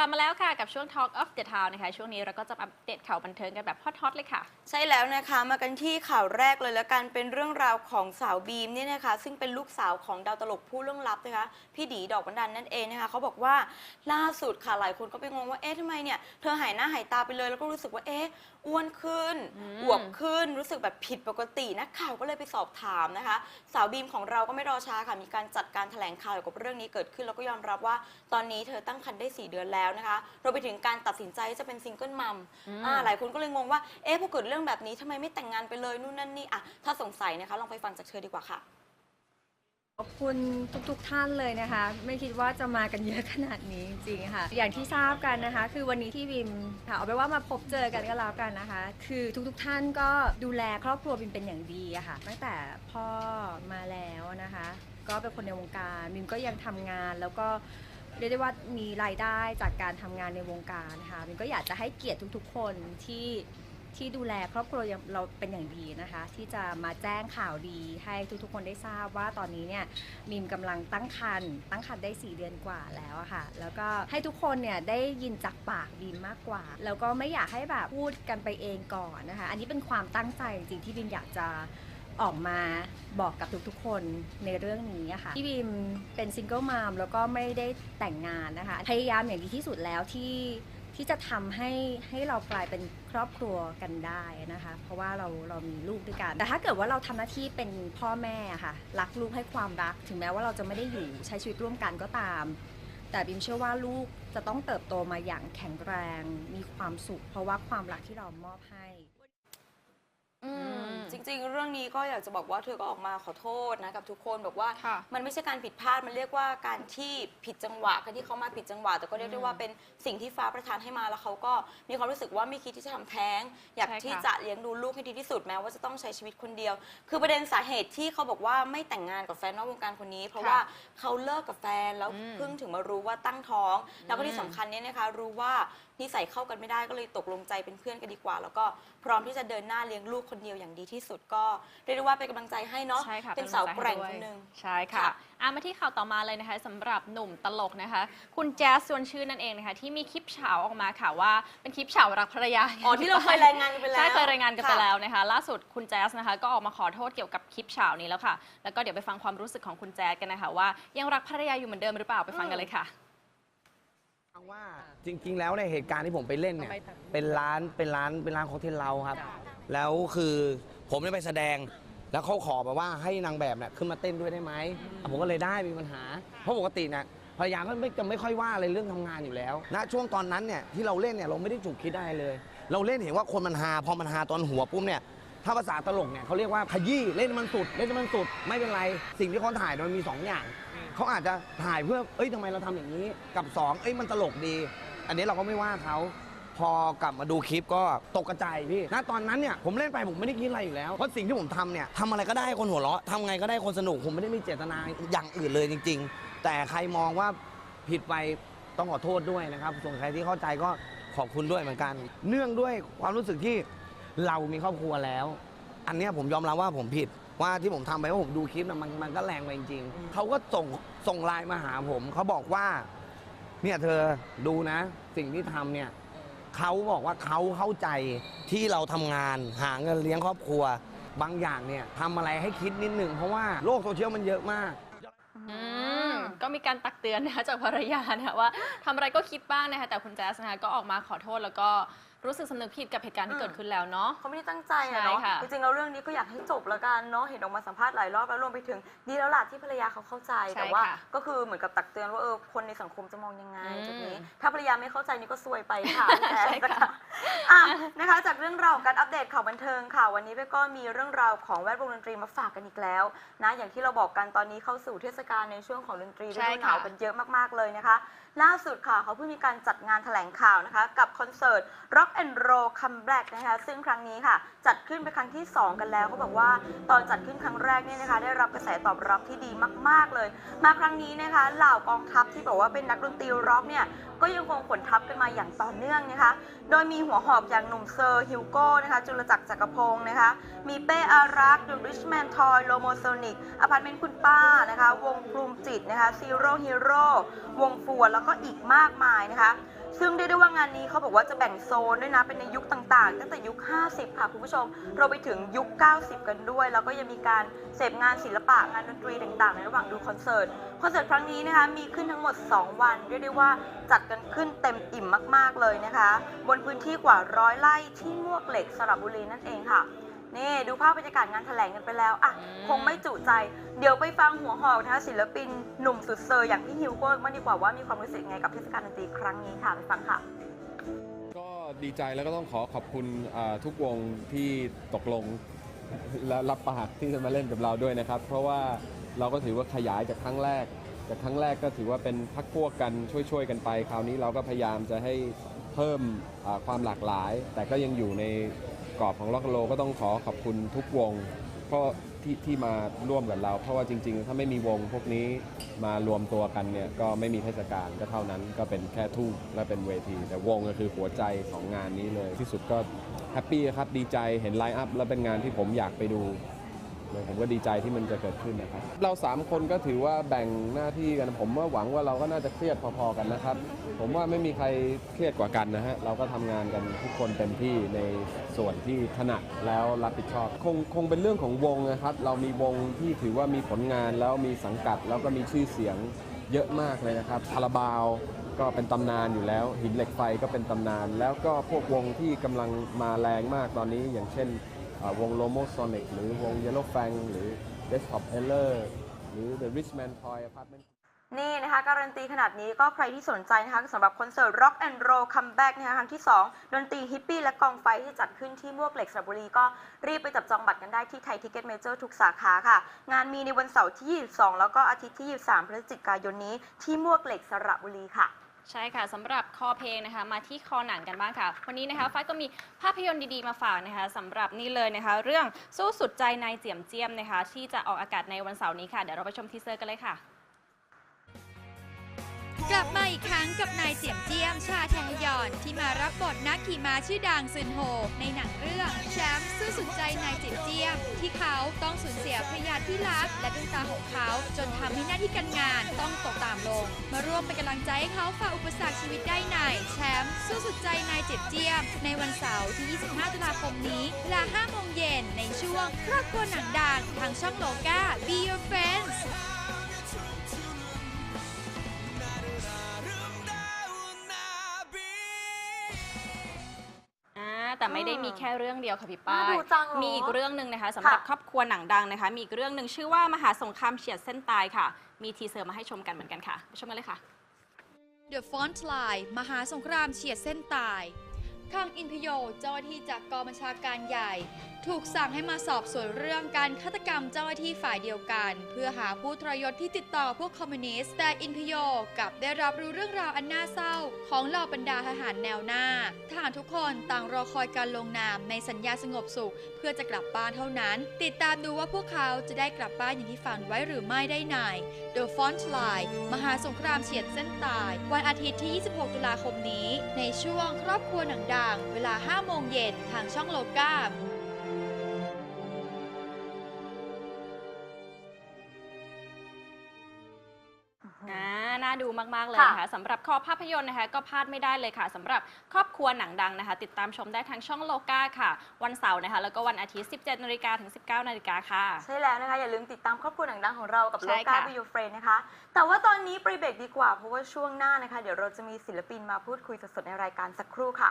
ลับมาแล้วค่ะกับช่วง Talk of the Town นะคะ ช่วงนี้เราก็จะอัปเดตข่าวบันเทิงกันแบบฮอตๆเลยค่ะ ใช่แล้วนะคะ มากันที่ข่าวแรกเลยแล้วกันเป็นเรื่องราวของสาวบีมเนี่ยนะคะ ซึ่งเป็นลูกสาวของดาวตลกผู้ล่วงลับนะคะ พี่ดีดอกบันดันนั่นเองนะคะเขาบอกว่าล่าสุดค่ะหลายคนก็ไปงงว่าเอ๊ะทำไมเนี่ยเธอหายหน้าหายตาไปเลยแล้วก็รู้สึกว่าเอ๊ะอ้วนขึ้นอืมอวบขึ้นรู้สึกแบบผิดปกตินักข่าวก็เลยไปสอบถามนะคะ สาวบีมของเราก็ไม่รอช้าค่ะ มีการจัดการแถลงข่าวเกี่ยวกับเรื่องนี้เกิดขึ้น แล้วก็ยอมรับว่าตอนนี้เธอตั้งครรภ์ได้ 4 เดือนแล้วนะคะรวมไปถึงการตัดสินใจที่จะเป็นซิงเกิลมัมอืมอ่าหลายคนก็เลยงงว่าเอ๊ะพอเกิดเรื่องแบบนี้ทำไมไม่แต่งงานไปเลยนู่นนั่นนี่อะถ้าสงสัยนะคะลองไปฟังจากเธอดีกว่าค่ะ ขอบคุณทุกๆท่านเลยนะคะ ไม่คิดว่าจะมากันเยอะขนาดนี้จริงๆค่ะ อย่างที่ทราบกันนะคะ คือวันนี้ที่บิมค่ะเอาไปนว่ามาพบเจอกันก็แล้วกันนะคะ คือทุกๆท่านก็ดูแลครอบครัวบิมเป็นอย่างดีอะค่ะ ตั้งแต่พ่อมาแล้วนะคะ ก็เป็นคนในวงการบิมก็ยังทำงานแล้วก็เรียกได้ว่ามีรายได้จากการทำงานในวงการค่ะบิมก็อยากจะให้เกียรติทุกๆ คนที่ ที่ดูแลครอบครัวเราเป็นอย่างดีนะคะ ที่จะมาแจ้งข่าวดีให้ทุกๆคนได้ทราบว่าตอนนี้เนี่ยมีมกำลังตั้งครรภ์ตั้งครรภ์ได้ 4 เดือนกว่าแล้วอะค่ะ แล้วก็ให้ทุกคนเนี่ยได้ยินจากปากบีมมากกว่า แล้วก็ไม่อยากให้แบบพูดกันไปเองก่อนนะคะ อันนี้เป็นความตั้งใจจริงๆที่บีมอยากจะออกมาบอกกับทุกๆ คนในเรื่องนี้ค่ะที่บีมเป็นซิงเกิลมามแล้วก็ไม่ได้แต่งงานนะคะ พยายามอย่างดีที่สุดแล้วที่ ที่จะทำให้ให้เรากลายเป็นครอบครัวกันได้นะคะ เพราะว่าเราเรามีลูกด้วยกัน แต่ถ้าเกิดว่าเราทำหน้าที่เป็นพ่อแม่ค่ะ รักลูกให้ความรัก ถึงแม้ว่าเราจะไม่ได้อยู่ใช้ชีวิตร่วมกันก็ตาม แต่บิมเชื่อว่าลูกจะต้องเติบโตมาอย่างแข็งแรง มีความสุข เพราะว่าความรักที่เรามอบให้ อืมมจริงๆ เรื่องนี้ก็อยากจะบอกว่าเธอก็ออกมาขอโทษนะกับทุกคนบอกว่า ค่ะมันไม่ใช่การผิดพลาดมันเรียกว่าการที่ผิดจังหวะการที่เขามาผิดจังหวะ แต่ก็เรียกได้ว่าเป็นสิ่งที่ฟ้าประทานให้มาแล้วเขาก็มีความรู้สึกว่าไม่คิดที่จะทำแท้ง อยากใช่ค่ะ ที่จะเลี้ยงดูลูกให้ดีที่สุดแม้ว่าจะต้องใช้ชีวิตคนเดียว คือประเด็นสาเหตุที่เขาบอกว่าไม่แต่งงานกับแฟนนอกวงการคนนี้ เพราะว่าเขาเลิกกับแฟนแล้วอืมเพิ่งถึงมารู้ว่าตั้งท้อง แล้วก็ที่สำคัญเนี่ยนะคะรู้ว่า นิสัยเข้ากันไม่ได้ก็เลยตกลงใจเป็นเพื่อนกันดีกว่า แล้วก็พร้อมที่จะเดินหน้าเลี้ยงลูกคนเดียวอย่างดีที่สุดก็เรียกได้ว่าเป็นกำลังใจให้เนาะใช่ค่ะเป็นสาวำลัแกร่งใจคให้นด้วยหนึ่งใช่ค่ะค่ะอะมาที่ข่าวต่อมาเลยนะคะสำหรับหนุ่มตลกนะคะ คุณแจ๊สชวนชื่นนั่นเองนะคะที่มีคลิปเฉาออกมาค่ะว่าเป็นคลิปเฉารักภรรยาอ๋อที่เราเคยรายงานกันไปแล้วใช่เคยรายงานกันไปค่ะแล้วนะคะ ล่าสุดคุณแจ๊สนะคะก็ออกมาขอโทษเกี่ยวกับคลิปเฉานี้แล้วค่ะ แล้วก็เดี๋ยวไปฟังความรู้สึกของคุณแจ๊สกันนะคะว่ายังรักภรรยาอยู่เหมือนเดิมหรือเปล่าไปฟังกันเลยค่ะฟัง ว่าจริง ๆ แล้วในยเหตุการณ์ที่ผมไปเล่นเนี่ยเป็นร้านเป็นร้านเป็นร้านค็อกเทลเราครับ แล้วคือผมได้ไปแสดง แล้วเขาขอแบบว่าให้นางแบบเนี่ยขึ้นมาเต้นด้วยได้ไหมอะผมก็เลยได้มีปัญหา เพราะปกติเนี่ยภรรยาก็ไม่จะไม่ค่อยว่าอะไรเรื่องทำงานอยู่แล้วณช่วงตอนนั้นเนี่ยที่เราเล่นเนี่ยเราไม่ได้จุกคิดได้เลย เราเล่นเห็นว่าคนมันฮาพอมันฮาตอนหัวปุ๊บเนี่ยถ้าภาษาตลกเนี่ยเขาเรียกว่าขยี้เล่นให้มันสุดเล่นให้มันสุดไม่เป็นไรสิ่งที่เขาถ่ายมันมีสองอย่าง เขาอาจจะถ่ายเพื่อ เอ้ยทำไมเราทำอย่างนี้ กับสองเอ้ยมันตลกดี อันนี้เราก็ไม่ว่าเขา พอกลับมาดูคลิปก็ตกกระจายพี่ณตอนนั้นเนี่ยผมเล่นไปผมไม่ได้คิดอะไรอยู่แล้ว เพราะสิ่งที่ผมทำเนี่ยทำอะไรก็ได้ให้คนหัวเราะทำไงก็ได้คนสนุก ผมไม่ได้มีเจตนาอย่างอื่นเลยจริง ๆ แต่ใครมองว่าผิดไปต้องขอโทษด้วยนะครับ ส่วนใครที่เข้าใจก็ขอบคุณด้วยเหมือนกัน เนื่องด้วยความรู้สึกที่เรามีครอบครัวแล้ว อันเนี้ยผมยอมรับว่าผมผิด ว่าที่ผมทำไปว่าผมดูคลิปนะมันมันก็แรงไปจริงๆเขาก็ส่งส่งไลน์มาหาผมเขาบอกว่า เนี่ยเธอดูนะ สิ่งที่ทำเนี่ยเขาบอกว่าเขาเข้าใจที่เราทำงานหาเงินเลี้ยงครอบครัว บางอย่างเนี่ยทำอะไรให้คิดนิดหนึ่งเพราะว่าโลกโซเชียลมันเยอะมาก อืมก็มีการตักเตือนนะคะจากภรรยานะคะว่าทำอะไรก็คิดบ้างนะคะแต่คุณแจ๊สนะคะก็ออกมาขอโทษแล้วก็ รู้สึกสำนึกผิดกับเหตุการณ์ที่เกิดขึ้นแล้วเนาะ เขาไม่ได้ตั้งใจอะเนาะใช่ค่ะ จริงๆแล้วเรื่องนี้ก็อยากให้จบแล้วกันเนาะเห็นออกมาสัมภาษณ์หลายรอบแล้วรวมไปถึงดีแล้วล่ะที่ภรรยาเขาเข้าใจใช่แต่ว่า ค่ะก็คือเหมือนกับตักเตือนว่าเออคนในสังคมจะมองยังไงอืมจุดนี้ ถ้าภรรยาไม่เข้าใจนี่ก็ซวยไปค่ะใช่ค่ะนะคะอะนะคะ จากเรื่องราวของการอัปเดตข่าวบันเทิงค่ะวันนี้เป้ก็มีเรื่องราวของแวดวงดนตรีมาฝากกันอีกแล้วนะอย่างที่เราบอกกันตอนนี้เข้าสู่เทศกาลในช่วงของดนตรีฤใช่ดูหค่ะ นาวกันเยอะมากๆเลยนะคะ ล่าสุดค่ะเขาเพิ่งมีการจัดงานแถลงข่าวนะคะ กับคอนเสิร์ต Rock and Roll Comeback นะคะซึ่งครั้งนี้ค่ะ จัดขึ้นเป็นครั้งที่ 2 กันแล้วเขาบอกว่าตอนจัดขึ้นครั้งแรกเนี่ยนะคะ ได้รับกระแสตอบรับที่ดีมาก ๆเลย มาครั้งนี้นะคะเหล่ากองทัพที่บอกว่าเป็นนักดนตรีร็อกเนี่ยก็ยังคงขนทัพกันมาอย่างต่อเนื่องนะคะ โดยมีหัวหอกอย่างหนุ่มเซอร์ฮิวโก้นะคะจุลจักรจักรพงศ์นะคะ มีเป้อารักษ์ดูริชแมนทอยโลโมโซนิกอพาร์ตเมนต์คุณป้านะคะ วงปรุมจิตนะคะซีโร่ฮีโร่วงฟัวแล้วก็อีกมากมายนะคะ ซึ่งเรียกได้ว่างานนี้เขาบอกว่าจะแบ่งโซนด้วยนะ เป็นในยุคต่างๆ ตั้งแต่ยุค 50 ค่ะคุณผู้ชมเราไปถึงยุค 90 กันด้วย แล้วก็ยังมีการเสพงานศิลปะงานดนตรีต่างๆ ในระหว่างดูคอนเสิร์ต คอนเสิร์ตครั้งนี้นะคะมีขึ้นทั้งหมด 2 วันเรียกได้ว่าจัดกันขึ้นเต็มอิ่มมากๆเลยนะคะ บนพื้นที่กว่าร้อยไร่ที่มวกเหล็กสระบุรีนั่นเองค่ะ นี่ดูภาพบรรยากาศงานแถลงกันไปแล้วอะอืม คงไม่จุใจ เดี๋ยวไปฟังหัวหอกนะคะศิลปินหนุ่มสุดเซอร์อย่างพี่ฮิวโก้มางดีกว่าว่ามีความรู้สึกยังไงกับเทศกาลดนตรีครั้งนี้ค่ะไปฟังค่ะ ก็ดีใจแล้วก็ต้องขอขอบคุณอ่าทุกวงที่ตกลงและรับปากที่จะมาเล่นกับเราด้วยนะครับ เพราะว่าเราก็ถือว่าขยายจากครั้งแรก จากครั้งแรกก็ถือว่าเป็นพักพวกกันช่วยๆกันไป คราวนี้เราก็พยายามจะให้เพิ่มอ่าความหลากหลาย แต่ก็ยังอยู่ใน กรอบของล็อกโลก็ต้องขอขอบคุณทุกวง เพราะที่ที่มาร่วมกับเรา เพราะว่าจริง ๆ ถ้าไม่มีวงพวกนี้มารวมตัวกันเนี่ยก็ไม่มีเทศกาลก็เท่านั้นก็เป็นแค่ทู่และเป็นเวที แต่วงก็คือหัวใจของงานนี้เลยที่สุดก็แฮปปี้ครับดีใจเห็นไลน์อัพแล้วเป็นงานที่ผมอยากไปดู ผมก็ดีใจที่มันจะเกิดขึ้นนะครับ เราสามคนก็ถือว่าแบ่งหน้าที่กัน ผมว่าหวังว่าเราก็น่าจะเครียดพอๆกันนะครับ ผมว่าไม่มีใครเครียดกว่ากันนะฮะ เราก็ทำงานกันทุกคนเต็มที่ในส่วนที่ถนัดแล้วรับผิดชอบ คงคงเป็นเรื่องของวงนะครับ เรามีวงที่ถือว่ามีผลงานแล้วมีสังกัดแล้วก็มีชื่อเสียงเยอะมากเลยนะครับคาราบาวก็เป็นตำนานอยู่แล้ว หินเหล็กไฟก็เป็นตำนาน แล้วก็พวกวงที่กำลังมาแรงมากตอนนี้ อย่างเช่น เอ่อวง Lomo Sonic หรือวง Yellow Fang หรือ Desktop Eller หรือ The Richman Toy Apartment นี่นะคะการันตีขนาดนี้ก็ใครที่สนใจนะคะสำหรับคอนเสิร์ต Rock and Roll Comeback นะคะครั้งที่ 2 ดนตรีฮิปปี้และกองไฟที่จัดขึ้นที่มวกเหล็กสระบุรี ก็รีบไปจับจองบัตรกันได้ที่ไทยทิกเก็ตเมเจอร์ทุกสาขาค่ะ งานมีในวันเสาร์ที่ 22 แล้วก็อาทิตย์ที่ 23 พฤศจิกายนนี้ที่มวกเหล็กสระบุรีค่ะ ใช่ค่ะสำหรับคอเพลงนะคะมาที่คอหนังกันบ้างค่ะ วันนี้นะคะฟ้าก็มีภาพยนตร์ดีๆมาฝากนะคะสำหรับนี่เลยนะคะ เรื่องสู้สุดใจนายเจียมเจียมนะคะ ที่จะออกอากาศในวันเสาร์นี้ค่ะ เดี๋ยวเราไปชมทีเซอร์กันเลยค่ะ กลับมาอีกครั้งกับนายเจียมเจียมชาแทฮยอนที่มารับบทนักขี่ม้าชื่อดังซึนโฮในหนังเรื่องแชมป์ซื่อสุดใจนายเจียมเจียม ที่เขาต้องสูญเสียภรรยาที่รักและดวงตาของเขาจนทำให้หน้าที่การงานต้องตกต่ำลง มาร่วมเป็นกำลังใจให้เขาฝ่าอุปสรรคชีวิตได้ในแชมป์สู้สุดใจนายเจียมเจียม ในวันเสาร์ที่ 25 ตุลาคมนี้เวลา5โมงเย็นในช่วงครอบครัวหนังดังทางช่องโลกา Be Your Friends แต่ไม่ได้มีแค่เรื่องเดียวค่ะพี่ป้าน่ายดูจังเหรอมีอีกเรื่องหนึ่งนะคะสำหรับค่ะ ครอบครัวหนังดังนะคะ มีอีกเรื่องหนึ่งชื่อว่ามหาสงครามเฉียดเส้นตายค่ะ มีทีเซอร์มาให้ชมกันเหมือนกันค่ะไปชมกันเลยค่ะ The Font Line มหาสงครามเฉียดเส้นตายคังอินพโยเจ้าหน้าที่จากกองบัญชาการใหญ่ ถูกสั่งให้มาสอบสวนเรื่องการฆาตกรรมเจ้าหน้าที่ฝ่ายเดียวกัน เพื่อหาผู้ทรยศที่ติดต่อพวกคอมมิวนิสต์แต่อินพโยกับได้รับรู้เรื่องราวอันน่าเศร้า ของเหล่าบรรดาทหารแนวหน้าทหารทุกคนต่างรอคอยการลงนามในสัญญาสงบสุข เพื่อจะกลับบ้านเท่านั้น ติดตามดูว่าพวกเขาจะได้กลับบ้านอย่างที่ฝันไว้หรือไม่ได้ใน The Font Line มหาสงครามเฉียดเส้นตาย วันอาทิตย์ที่ 26 ตุลาคมนี้ ในช่วงครอบครัวหนังดัง เวลา 5 โมงเย็นทางช่องโลกา น่าดูมาก ๆ เลยนะค่ะคะสำหรับคอภาพยนตร์นะคะ ก็พลาดไม่ได้เลยค่ะสำหรับครอบครัวหนังดังนะคะ ติดตามชมได้ทางช่องโลกาค่ะ วันเสาร์นะคะ แล้วก็วันอาทิตย์ 17นาฬิกาถึง 19นาฬิกาค่ะ ใช่แล้วนะคะ อย่าลืมติดตามครอบครัวหนังดังของเรากับใช่โลกาค่ะบิวเฟรนนะคะ แต่ว่าตอนนี้ไปเบรกดีกว่าเพราะว่าช่วงหน้านะคะ เดี๋ยวเราจะมีศิลปินมาพูดคุยสดๆในรายการสักครู่ค่ะ